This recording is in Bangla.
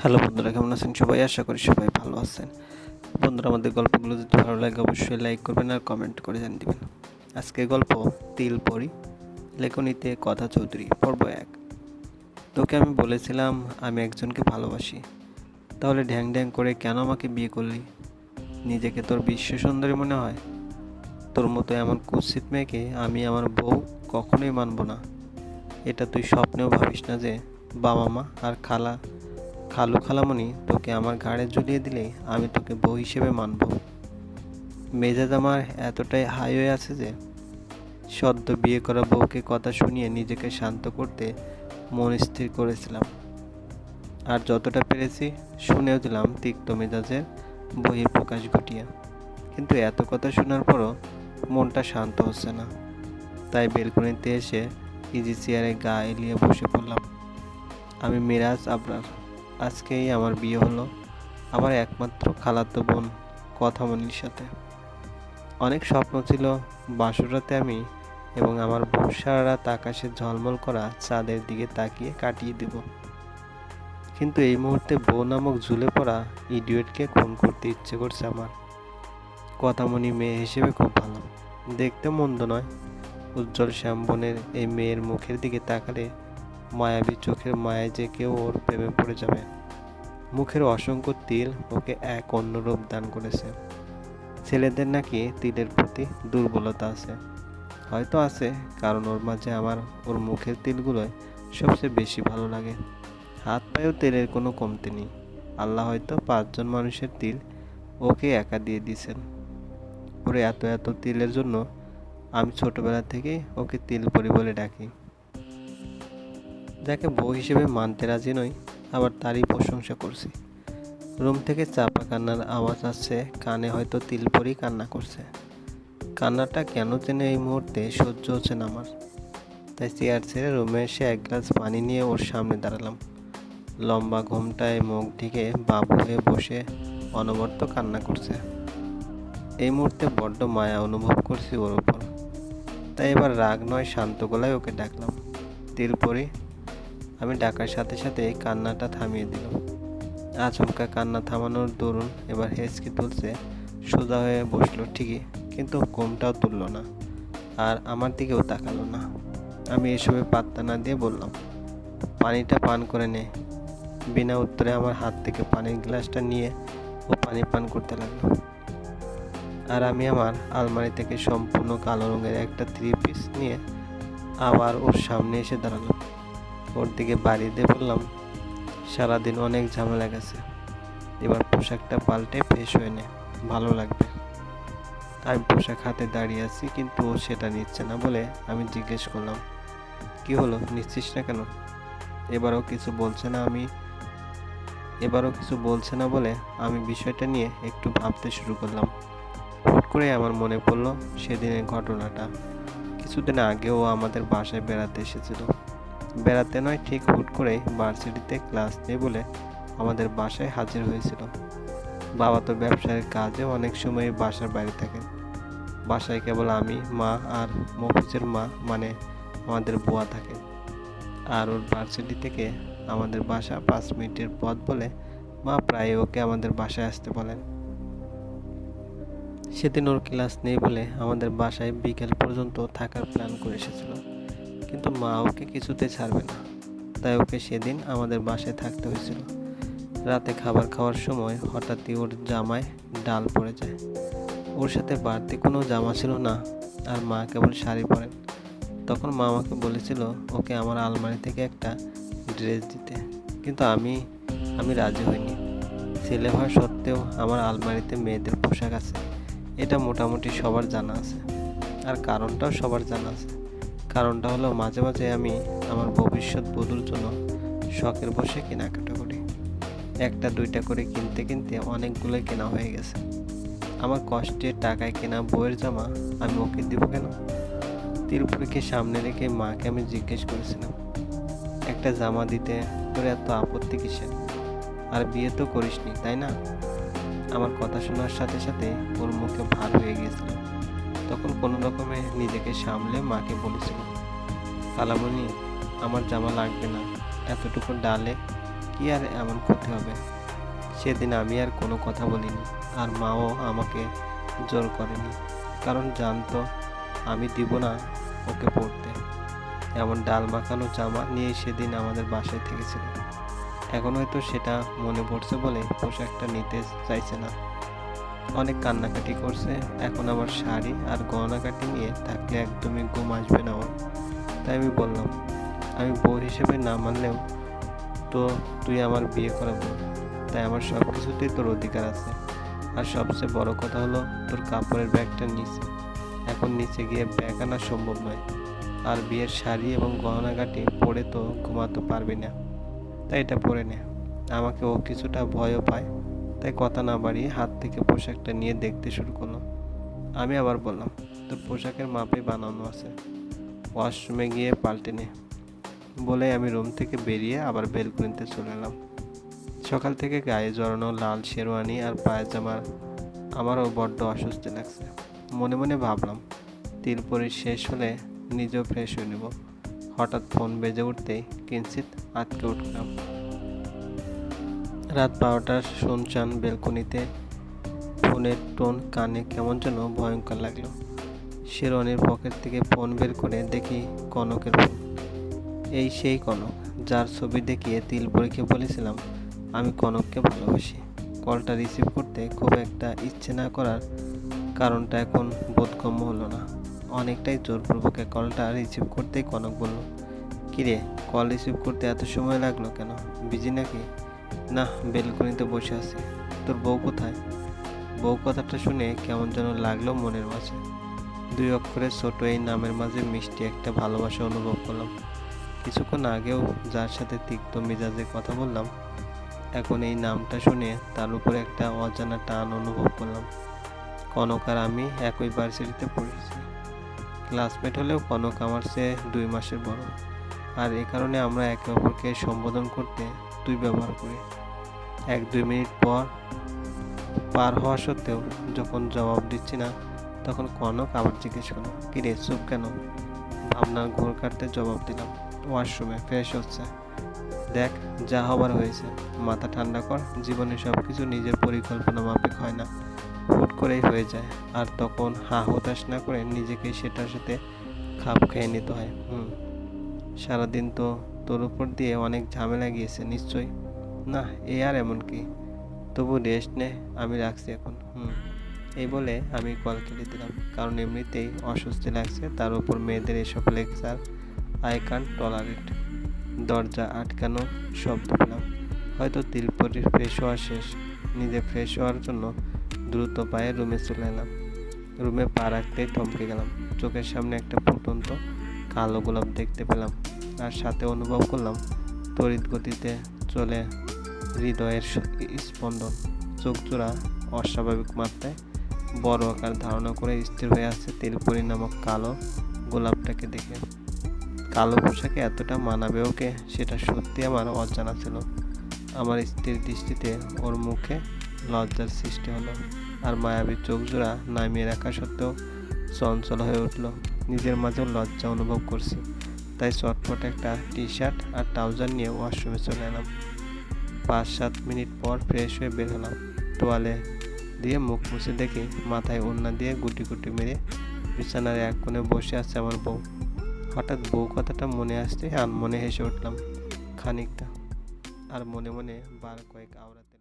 হ্যালো বন্ধুরা, কেমন আছেন সবাই? আশা করি সবাই ভালো আছেন। বন্ধুরা, আমাদের গল্পগুলো যদি ভালো লাগে, অবশ্যই লাইক করবেন আর কমেন্ট করে জানিয়ে দেবেন। আজকে গল্প তিল পরি, লেখনীতে কথা চৌধুরী, পর্ব এক। তোকে আমি বলেছিলাম, আমি একজনকে ভালোবাসি। তাহলে ঢ্যাং ঢ্যাং করে কেন আমাকে বিয়ে করলি? নিজেকে তোর বিশ্ব সুন্দরী মনে হয়? তোর মতো এমন কুৎসিত মেয়েকে আমি আমার বউ কখনোই মানব না। এটা তুই স্বপ্নেও ভাবিস না যে বাবা মা আর খালা খালু খালামনি তোকে আমার ঘাড়ে ঝুলিয়ে দিলে আমি তোকে বউ হিসেবে মানব। মেজাজ আমার এতটাই হাই হয়ে আছে যে, সদ্য বিয়ে করা বউকে কথা শুনিয়ে নিজেকে শান্ত করতে মন স্থির করেছিলাম। আর যতটা পেরেছি শুনেও দিলাম তিক্ত মেজাজের বইয়ের প্রকাশ ঘটিয়া। কিন্তু এত কথা শোনার পরও মনটা শান্ত হচ্ছে না। তাই বেলকনিতে এসে ইজি চেয়ারে গা এলিয়ে বসে পড়লাম। আমি মিরাজ আবরার। আজকেই আমার বিয়ে হলো। আমার একমাত্র খালাতো বোন কথামণির সাথে। অনেক স্বপ্ন ছিল বাসুরাতে আমি এবং আমার সারা রাত আকাশে ঝলমল করা চাঁদের দিকে তাকিয়ে কাটিয়ে দেব। কিন্তু এই মুহূর্তে বউ নামক ঝুলে পড়া ইডিয়েটকে খুন করতে ইচ্ছে করছে আমার। কথামণি মেয়ে হিসেবে খুব ভালো। দেখতে মন্দ নয়। উজ্জ্বল শ্যামবনের এই মেয়ের মুখের দিকে তাকালে মায়াবী চোখের মায়ায় যে কেউ ওর প্রেমে পড়ে যাবে। মুখের অসংখ্য তিল ওকে এক অন্য রূপ দান করেছে। ছেলেদের নাকি তিলের প্রতি দুর্বলতা আছে। হয়তো আছে, কারণ ওর মাঝে আমার, ওর মুখের তিলগুলোয় সবচেয়ে বেশি ভালো লাগে। হাত পায়েও তেলের কোনো কমতি নেই। আল্লাহ হয়তো পাঁচজন মানুষের তিল ওকে একা দিয়ে দিয়েছেন। ওরে এত এত তিলের জন্য আমি ছোটবেলা থেকেই ওকে তিলপরি বলে ডাকি। যাকে বউ হিসেবে মানতে রাজি নই আবার তারই প্রশংসা করছি। রুম থেকে চাপা কান্নার আওয়াজ আসছে, কানে হয়তো তিলপরি কান্না করছে। কান্নাটা কেন জেনে এই মুহূর্তে সহ্য হচ্ছে না আমার। তাই চেয়ার ছেড়ে রুমে এসে এক গ্লাস পানি নিয়ে ওর সামনে দাঁড়ালাম। লম্বা ঘোমটায় মুখ ঢেকে বাবু হয়ে বসে অনবরত কান্না করছে। এই মুহূর্তে বড্ড মায়া অনুভব করছি ওর উপর। তাই এবার রাগ নয়, শান্ত গলায় ওকে ডাকলাম। তিলপরি আমি ডাকার সাথে সাথে কান্নাটা থামিয়ে দিল আচমকা কান্না থামানোর দরুন এবার হেঁচকি তুলছে, সোজা হয়ে বসল ঠিকই, কিন্তু ঘুমটাও তুললো না, আর আমার দিকেও তাকালো না। আমি এসবে পাত্তা না দিয়ে বললাম, পানিটা পান করে নে। বিনা উত্তরে আমার হাত থেকে পানির গ্লাসটা নিয়ে ও পানি পান করতে লাগল। আর আমি আমার আলমারি থেকে সম্পূর্ণ কালো রঙের একটা থ্রি পিস নিয়ে আবার ওর সামনে এসে দাঁড়ালাম। ওর দিকে বাড়ি দিয়ে বললাম, সারাদিন অনেক ঝামেলা গেছে। এবার পোশাকটা পাল্টে ফ্রেশ হয়ে নে, ভালো লাগবে। আমি পোশাক হাতে দাঁড়িয়ে আছি, কিন্তু ও সেটা নিচ্ছে না বলে আমি জিজ্ঞেস করলাম, কি হলো, নিচ্ছিস না কেন? এবারও কিছু বলছে না আমি, এবারও কিছু বলছে না বলে আমি বিষয়টা নিয়ে একটু ভাবতে শুরু করলাম। হুট করে আমার মনে পড়ল সেদিনের ঘটনাটা। কিছুদিন আগেও আমাদের বাসায় বেড়াতে এসেছিল। বেড়াতে নয়, ঠিক হুট করেই ভার্সিটিতে ক্লাস নেই বলে আমাদের বাসায় হাজির হয়েছিল। বাবা তো ব্যবসায়ের কাজে অনেক সময় বাসার বাইরে থাকেন বাসায় কেবল আমি, মা আর মফিজের মা মানে আমাদের বুয়া থাকে। আর ওর ভার্সিটি থেকে আমাদের বাসা পাঁচ মিনিটের পথ বলে মা প্রায় ওকে আমাদের বাসায় আসতে বলেন। সেদিন ওর ক্লাস নেই বলে আমাদের বাসায় বিকেল পর্যন্ত থাকার প্ল্যান করে এসেছিল। কিন্তু মা ওকে কিছুতে ছাড়বে না। তাই ওকে সেদিন আমাদের বাসায় থাকতে হয়েছিল। রাতে খাবার খাওয়ার সময় হঠাৎই ওর জামায় ডাল পড়ে যায়। ওর সাথে বাড়তি কোনো জামা ছিল না, আর মা কেবল শাড়ি পরেন। তখন মা আমাকে বলেছিল, ওকে আমার আলমারি থেকে একটা ড্রেস দিতে। কিন্তু আমি আমি রাজি হইনি। ছেলে হওয়া সত্ত্বেও আমার আলমারিতে মেয়েদের পোশাক আছে। এটা মোটামুটি সবার জানা আছে। আর কারণটাও সবার জানা আছে। কারণটা হলো মাঝে মাঝে আমি আমার ভবিষ্যৎ বধুর জন্য শখের বসে কেনাকাটা করি। একটা, দুইটা করে কিনতে কিনতে অনেকগুলোই কেনা হয়ে গেছে। আমার কষ্টের টাকায় কেনা বইয়ের জামা আমি ওকে দিব কেন? তিরুপুরীকে সামনে রেখে মাকে আমি জিজ্ঞেস করেছিলাম, একটা জামা দিতে তোর এত আপত্তি কিসের? আর বিয়ে তো করিসনি, তাই না? আমার কথা শোনার সাথে সাথে ওর মুখে ভার হয়ে গিয়েছিল। তখন কোনো রকমে নিজেকে সামলে মাকে বলেছিল কালামণি আমার জামা লাগবে না, এতটুকু ডালে কি আর এমন ক্ষতি হবে? সেদিন আমি আর কোনো কথা বলিনি, আর মাও আমাকে জোর করেনি, কারণ জানতো আমি দিব না ওকে পড়তে। এমন ডাল মাখানো জামা নিয়ে সেদিন আমাদের বাসায় থেকেছিল। এখন হয়তো সেটা মনে পড়ছে বলে পোশাকটা নিতে চাইছে না। অনেক কান্নাকাটি করছে। এখন আবার শাড়ি আর গহনাকাটি নিয়ে থাকলে একদমই ঘুম আসবে না ওর। তাই আমি বললাম, আমি বউ হিসেবে না মানলেও তো তুই আমার বিয়ে করাবো। তাই আমার সব কিছুতেই তোর অধিকার আছে। আর সবচেয়ে বড় কথা হলো তোর কাপড়ের ব্যাগটা নিচে। এখন নিচে গিয়ে ব্যাগ আনা সম্ভব নয়। আর বিয়ের শাড়ি এবং গহনাগাটি পরে তো ঘুমাতে পারবি না। তাই এটা পরে নে। আমাকে ও কিছুটা ভয়ও পায়। তাই কথা না বাড়িয়ে হাত থেকে পোশাকটা নিয়ে দেখতে শুরু করল। আমি আবার বললাম, তোর পোশাকের মাপে বানানো আছে। ওয়াশরুমে গিয়ে পাল্টে নে। বলে আমি রুম থেকে বেরিয়ে আবার বেলকুনিতে চলে এলাম। সকাল থেকে গায়ে জড়ানো লাল শেরওয়ানি আর পায়জামার আমারও বড্ড অস্বস্তি লাগছে। মনে মনে ভাবলাম তিলপরি শেষ হলে নিজেও ফ্রেশ হয়ে নেব। হঠাৎ ফোন বেজে উঠতেই কিঞ্চিত আটকে উঠলাম। রাত বারোটার শুনছান বেলকনিতে। ফোনের টোন কানে কেমন যেন ভয়ঙ্কর লাগল। শেরওয়ানির পকেট থেকে ফোন বের করে দেখি কনকের ফোন। এই সেই কনক, যার ছবি দেখিয়ে তিল তিলপরীকে বলেছিলাম, আমি কনককে ভালোবাসি। কলটা রিসিভ করতে খুব একটা ইচ্ছে না করার কারণটা এখন বোধগম্য হলো না। অনেকটাই জোরপূর্বক কলটা রিসিভ করতেই কনক বলল, কিরে, কল রিসিভ করতে এত সময় লাগল কেন? বিজি নাকি? না বেলকনিতে বসে আছি। তোর বউ কোথায়? বউ কথাটা শুনে কেমন যেন লাগল মনের মাঝে। দুই অক্ষরের ছোট এই নামের মাঝে মিষ্টি একটা ভালোবাসা অনুভব করলাম। কিছুক্ষণ আগেও যার সাথে তিক্ত মেজাজে কথা বললাম, এখন এই নামটা শুনে তার উপরে একটা অজানা টান অনুভব করলাম। কনক আর আমি একই ভার্সিটিতে পড়েছি। ক্লাসমেট হলেও কনক আমার চেয়ে দুই মাসের বড়। আর এ কারণে আমরা একে অপরকে সম্বোধন করতে তুই ব্যবহার করি। এক, দুই মিনিট পর পার হওয়া সত্ত্বেও যখন জবাব দিচ্ছি না, তখন কনক আবার জিজ্ঞেস করল কি রে চুপ কেন? ভাবনার ঘোর কাটতে জবাব দিলাম, ওয়াশরুমে ফ্রেশ হচ্ছে। দেখ, যা হবার হয়েছে। মাথা ঠান্ডা কর, জীবনে সব কিছু নিজের পরিকল্পনা মাফিক হয় না। হুট করেই হয়ে যায়। আর তখন হা হতাশ না করে নিজেকে সেটার সাথে খাপ খেয়ে নিতে হয়। হুম, সারাদিন তো তোর উপর দিয়ে অনেক ঝামেলা গিয়েছে, নিশ্চয়ই। না, এ আর এমন কি? তবু রেস্ট নে, আমি রাখছি এখন, হুম। এই বলে আমি কল কেটে দিলাম, কারণ এমনিতেই অস্বস্তি লাগছে, তার উপর মেয়েদের এসব লেকচার আই কান টলারেট দরজা আটকানো শব্দ পেলাম। হয়তো তিলপরির ফ্রেশ হওয়া শেষ, নিজে ফ্রেশ হওয়ার জন্য দ্রুত পায়ে রুমে চলে এলাম। রুমে পা রাখতেই থমকে গেলাম, চোখের সামনে একটা ফুটন্ত কালো গোলাপ দেখতে পেলাম। আর সাথে অনুভব করলাম। তড়িৎ গতিতে চলে হৃদয়ের স্পন্দন। চোখ জোড়া অস্বাভাবিক মাত্রায়। বড় আকার ধারণা করে স্থির হয়ে আছে তেলপুরি নামক কালো গোলাপটাকে দেখে। কালো পোশাকে এতটা মানাবে ওকে সেটা সত্যি আমার অজানা ছিল। আমার স্ত্রীর দৃষ্টিতে ওর মুখে লজ্জার সৃষ্টি হলো আর মায়াবী চোখ জোড়া নামিয়ে রাখা সত্ত্বেও চঞ্চল হয়ে উঠল। নিজের মাঝেও লজ্জা অনুভব করছি। তাই চটপট একটা টি শার্ট আর ট্রাউজার নিয়ে ওয়াশরুমে চলে এলাম। পাঁচ সাত মিনিট পর ফ্রেশ হয়ে বের হলাম। তোয়ালে দিয়ে মুখ মুছে দেখি মাথায় ওড়না দিয়ে গুটি গুটি মেরে বিছানার এক কোণে বসে আছে আমার বউ। হঠাৎ বউ কথাটা মনে আসতে মনে হেসে উঠলাম। খানিকটা আর মনে মনে বার কয়েক আওড়াতে